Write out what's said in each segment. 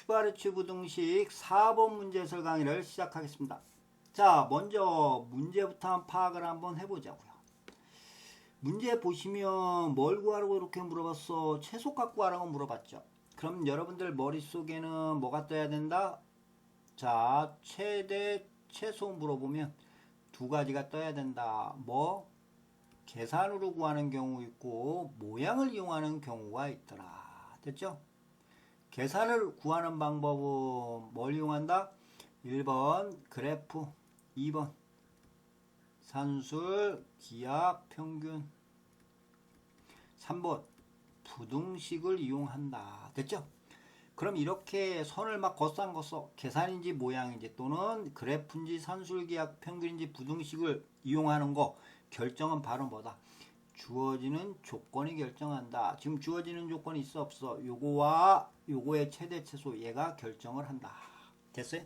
슈바르츠 부등식 4번 문제 해설 강의를 시작하겠습니다. 자, 먼저 문제부터 한 파악을 한번 해보자고요. 문제 보시면 뭘 구하라고 이렇게 물어봤어? 최소값 구하라고 물어봤죠. 그럼 여러분들 머릿속에는 뭐가 떠야 된다? 자, 최대, 최소 물어보면 두 가지가 떠야 된다. 뭐? 계산으로 구하는 경우 있고 모양을 이용하는 경우가 있더라. 됐죠? 계산을 구하는 방법은 뭘 이용한다? 1번 그래프 2번 산술 기압 평균 3번 부등식을 이용한다. 됐죠? 그럼 이렇게 선을 막 걷상걷어 계산인지 모양인지 또는 그래프인지 산술기압 평균인지 부등식을 이용하는 거 결정은 바로 뭐다? 주어지는 조건이 결정한다. 지금 주어지는 조건이 있어 없어? 요거와 요거의 최대 최소 얘가 결정을 한다. 됐어요?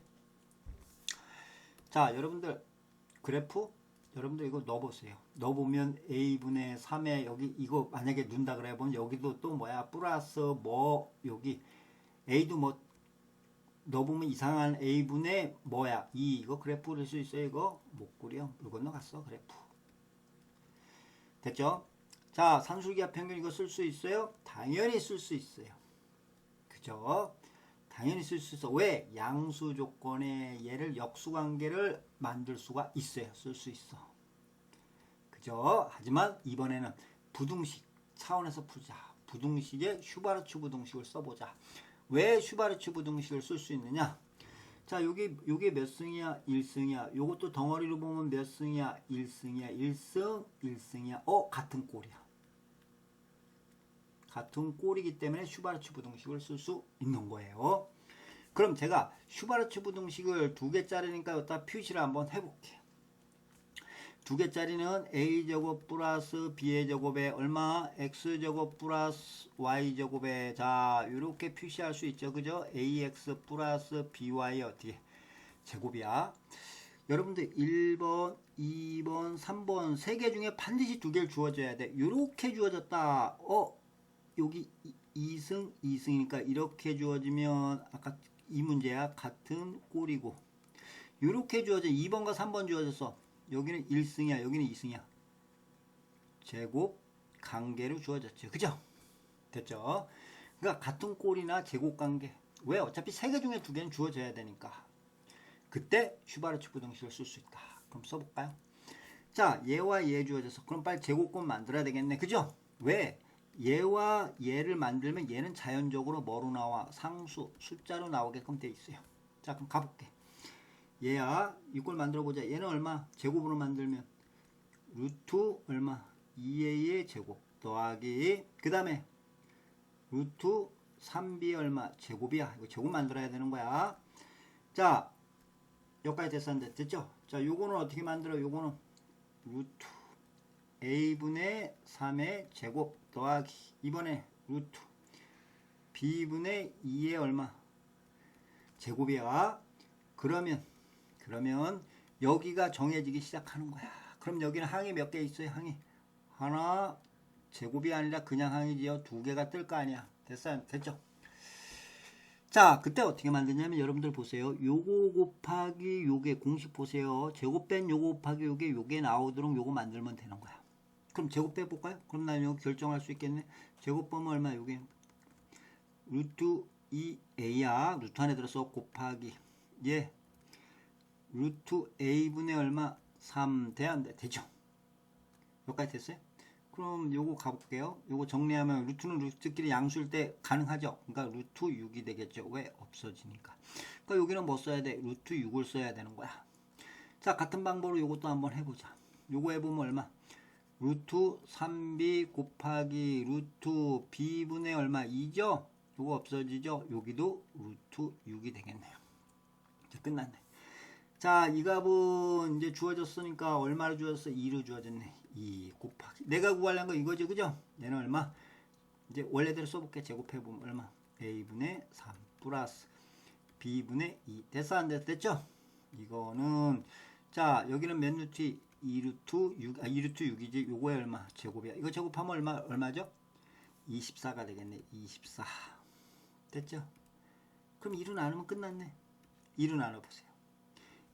자, 여러분들 그래프 여러분들 이거 넣어보세요. 넣어보면 a분의 3에 여기 이거 만약에 눈다 그래 보면 여기도 또 뭐야 플러스 뭐 여기 a도 뭐 넣어보면 이상한 a분의 뭐야 2 이거 그래프 그릴 수 있어요 이거 못 그려 이건 넣어갔어 그래프 됐죠? 자 산술기압 평균 이거 쓸 수 있어요? 당연히 쓸 수 있어요. 그죠? 당연히 쓸 수 있어. 왜? 양수 조건에 얘를 역수 관계를 만들 수가 있어요. 쓸 수 있어. 그죠? 하지만 이번에는 부등식 차원에서 풀자. 부등식에 슈바르츠 부등식을 써보자. 왜 슈바르츠 부등식을 쓸 수 있느냐? 자, 여기, 요게 몇 승이야? 1승이야. 요것도 덩어리로 보면 몇 승이야? 1승이야. 1승, 1승이야. 어, 같은 꼴이야. 같은 꼴이기 때문에 슈바르츠 부등식을 쓸 수 있는 거예요. 그럼 제가 슈바르츠 부등식을 두 개짜리니까 여기다 표시를 한번 해볼게요. 두 개짜리는 a제곱 플러스 b의 제곱에 얼마? x제곱 플러스 y제곱에 자 이렇게 표시할 수 있죠. 그죠? ax 플러스 by 어떻게 제곱이야. 여러분들 1번, 2번, 3번 세 개 중에 반드시 두 개를 주어져야 돼. 이렇게 주어졌다. 어? 여기 2승, 2승이니까 이렇게 주어지면 아까 이 문제야 같은 꼴이고 이렇게 주어져 2번과 3번 주어졌어. 여기는 1승이야. 여기는 2승이야. 제곱 관계로 주어졌죠. 그죠? 됐죠? 그러니까 같은 꼴이나 제곱 관계. 왜? 어차피 세 개 중에 두 개는 주어져야 되니까. 그때 슈바르츠 부등식을 쓸 수 있다. 그럼 써볼까요? 자, 얘와 얘 주어져서 그럼 빨리 제곱권 만들어야 되겠네. 그죠? 왜? 얘와 얘를 만들면 얘는 자연적으로 뭐로 나와? 상수, 숫자로 나오게끔 돼 있어요. 자, 그럼 가볼게. 얘야, 이걸 만들어 보자. 얘는 얼마? 제곱으로 만들면 루트 얼마? 2a의 제곱 더하기 그 다음에 루트 3b 얼마? 제곱이야. 이거 제곱 만들어야 되는 거야. 자, 여기까지 됐었는데 됐죠? 자, 요거는 어떻게 만들어? 요거는 루트 a분의 3의 제곱 더하기 이번에 루트 b분의 2의 얼마? 제곱이야. 그러면 그러면 여기가 정해지기 시작하는 거야. 그럼 여기는 항이 몇 개 있어요? 항이 하나 제곱이 아니라 그냥 항이지요. 두 개가 뜰 거 아니야. 됐어요? 됐죠? 자, 그때 어떻게 만드냐면 여러분들 보세요. 요거 곱하기 요게 공식 보세요. 제곱 뺀 요거 곱하기 요게 요게 나오도록 요거 만들면 되는 거야. 그럼 제곱 빼볼까요? 그럼 난 이거 결정할 수 있겠네. 제곱 보면 얼마 요게 루트 2a야. 루트 안에 들어서 곱하기 예. 루트 a분의 얼마? 3 돼? 안 돼? 되죠? 여기까지 됐어요? 그럼 요거 가볼게요. 요거 정리하면 루트는 루트끼리 양수일 때 가능하죠? 그러니까 루트 6이 되겠죠. 왜? 없어지니까. 그러니까 여기는 뭐 써야 돼? 루트 6을 써야 되는 거야. 자, 같은 방법으로 요것도 한번 해보자. 요거 해보면 얼마? 루트 3b 곱하기 루트 b분의 얼마? 2죠? 요거 없어지죠? 여기도 루트 6이 되겠네요. 이제 끝났네. 자, 이 값은 이제 주어졌으니까 얼마로 주어졌어? 2로 주어졌네. 2 곱하기. 내가 구하려는 거 이거지, 그죠? 얘는 얼마? 이제 원래대로 써볼게. 제곱해보면 얼마? a분의 3 플러스 b분의 2. 됐어, 안 됐어? 됐죠? 이거는, 자, 여기는 몇 루트? 2루트 6, 아, 2루트 6이지. 요거에 얼마? 제곱이야. 이거 제곱하면 얼마, 얼마죠? 24가 되겠네. 24. 됐죠? 그럼 2로 나누면 끝났네. 2로 나눠보세요.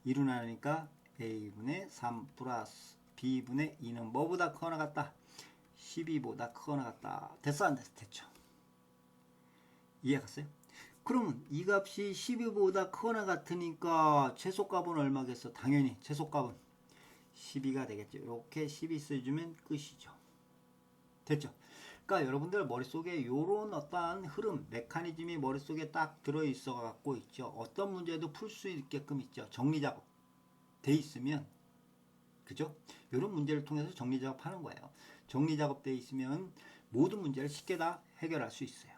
2로 나누니까 a분의 3 플러스 b분의 2는 뭐보다 크거나 같다? 12보다 크거나 같다. 됐어 안 됐어? 됐죠. 이해갔어요? 그러면 이 값이 12보다 크거나 같으니까 최소값은 얼마겠어? 당연히 최소값은 12가 되겠죠. 이렇게 12 써주면 끝이죠. 됐죠? 그러니까 여러분들 머릿속에 요런 어떠한 흐름, 메커니즘이 머릿속에 딱 들어있어 갖고 있죠. 어떤 문제도 풀 수 있게끔 있죠. 정리 작업 돼 있으면 그죠? 이런 문제를 통해서 정리 작업하는 거예요. 정리 작업 돼 있으면 모든 문제를 쉽게 다 해결할 수 있어요.